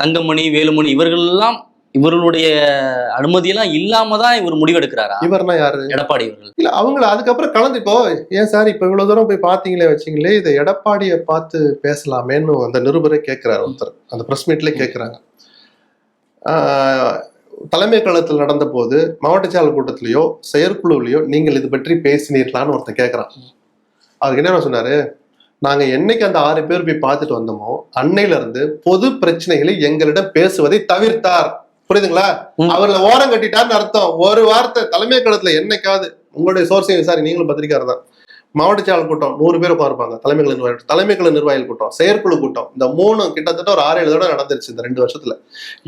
தங்கமணி வேலுமணி இவர்கள் எல்லாம் இவர்களுடைய அனுமதியெல்லாம் இல்லாம தான் இவர் முடிவெடுக்கிறாரா? இவர்னா யாரு? எடப்பாடி அவர்கள் இல்ல அவங்கள அதுக்கப்புறம் கலந்து இப்போ ஏன் சார் இப்ப இவ்வளவு தூரம் போய் பாத்தீங்களே வச்சீங்களே இதை எடப்பாடியை பார்த்து பேசலாமேன்னு அந்த நிருபரை கேட்கிறாரு ஒருத்தர். அந்த பிரஸ் மீட்ல கேட்கிறாங்க. தலைமை கழகத்தில் நடந்த போது மாவட்ட செயலாளர் கூட்டத்திலேயோ செயற்குழுவிலையோ நீங்கள் இது பற்றி பேசினீர்களான்னு ஒருத்தர் கேட்கிறான். அவருக்கு என்ன சொன்னாரு? நாங்க என்னைக்கு அந்த ஆறு பேர் போய் பார்த்துட்டு வந்தோமோ அன்னையில இருந்து பொது பிரச்சனைகளை எங்களிடம் பேசுவதை தவிர்த்தார். புரியுதுங்களா. அவர்களை ஓரம் கட்டிட்டார்னு அர்த்தம். ஒரு வார்த்தை தலைமை கழகத்துல என்னைக்காவது உங்களுடைய சோர்ஸையும் விசாரி நீங்களும் பத்திரிக்கையாளர் தான். மாவட்ட செயலாளர் கூட்டம் நூறு பேர் உட்காருப்பாங்க தலைமைகள் நிர்வாகிகள் தலைமைகள் நிர்வாகிகள் கூட்டம் செயற்குழு கூட்டம். இந்த மூணு கிட்டத்தட்ட ஒரு ஆறு ஏழு தடவை நடந்துருச்சு இந்த ரெண்டு வருஷத்துல.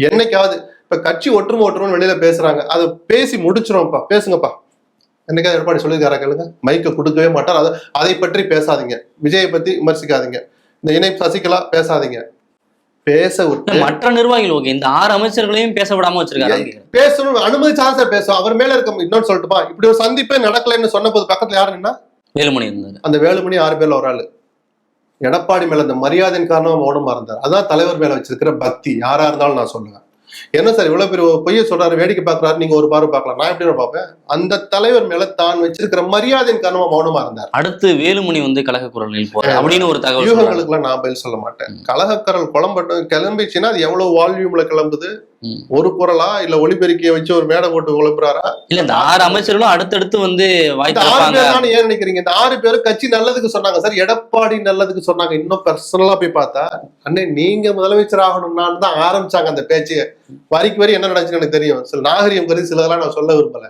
என்னைக்காவது இப்ப கட்சி ஒற்றுமை ஒற்றுமை வெளியில பேசுறாங்க. அதை பேசி முடிச்சிரும்ப்பா பேசுங்கப்பா. என்னைக்காவது எடப்பாடி சொல்லியிருக்காரா கேளுங்க? மைக்க கொடுக்கவே மாட்டார். அதை அதை பற்றி பேசாதீங்க. விஜயை பத்தி விமர்சிக்காதீங்க. இந்த இணை சசிகலா பேசாதீங்க. பேச மற்ற நிர்வாகிகள் ஓகே இந்த ஆறு அமைச்சர்களையும் பேச விடாம வச்சிருக்காரு. பேசணும். அனுமதிச்சாதான் சார் பேசும். அவர் மேல இருக்க இன்னொன்னு சொல்லட்டுமா? இப்படி ஒரு சந்திப்பே நடக்கலைன்னு சொன்ன போது பக்கத்துல யாரு நின்னா? வேலுமணி இருந்தாரு. அந்த வேலுமணி ஆறு பேர்ல ஒரு ஆளு. எடப்பாடி மேல அந்த மரியாதையின் காரணமா மௌனமா இருந்தார் அதான் தலைவர் மேல வச்சிருக்கிற பக்தி. யாரா இருந்தாலும் நான் சொல்லுவேன். என்ன சார் இவ்வளவு பெரிய பொய்ய சொல்றாரு வேடிக்கை பார்க்கறாரு நீங்க ஒரு பார்வை பார்க்கலாம். நான் எப்படி பார்ப்பேன்? அந்த தலைவர் மேல தான் வச்சிருக்கிற மரியாதையின் காரணமா மௌனமா இருந்தார். அடுத்து வேலுமணி வந்து கழக குரலில் போற அப்படின்னு ஒரு தகவல் நான் பதில் சொல்ல மாட்டேன். கலகக்கரல் குழம்பட்டும் கிளம்பிச்சுன்னா அது எவ்வளவு வால்யூம்ல கிளம்புது. ஒரு குரலா இல்ல ஒளிபெருக்கிய வச்சு ஒரு மேடை போட்டு குழப்புறாரா? இல்ல இந்த ஆறு அமைச்சர்களும் அடுத்தடுத்து வந்து வாய் இந்த ஆறு திறப்பாங்க பேர் தானே ஏன் நினைக்கிறீங்க? இந்த ஆறு பேரும் கட்சி நல்லதுக்கு சொன்னாங்க. சார் எடப்பாடி நல்லதுக்கு சொன்னாங்க. இன்னும் பர்சனலா போய் பார்த்தா அண்ணே நீங்க முதலமைச்சர் ஆகணும்னான்னு தான் ஆரம்பிச்சாங்க அந்த பேச்சு. வரிக்கு வரி என்ன நடந்துச்சுன்னு எனக்கு தெரியும். சில நாகரிகம் கருதி சிலதெல்லாம் நான் சொல்ல விரும்பல.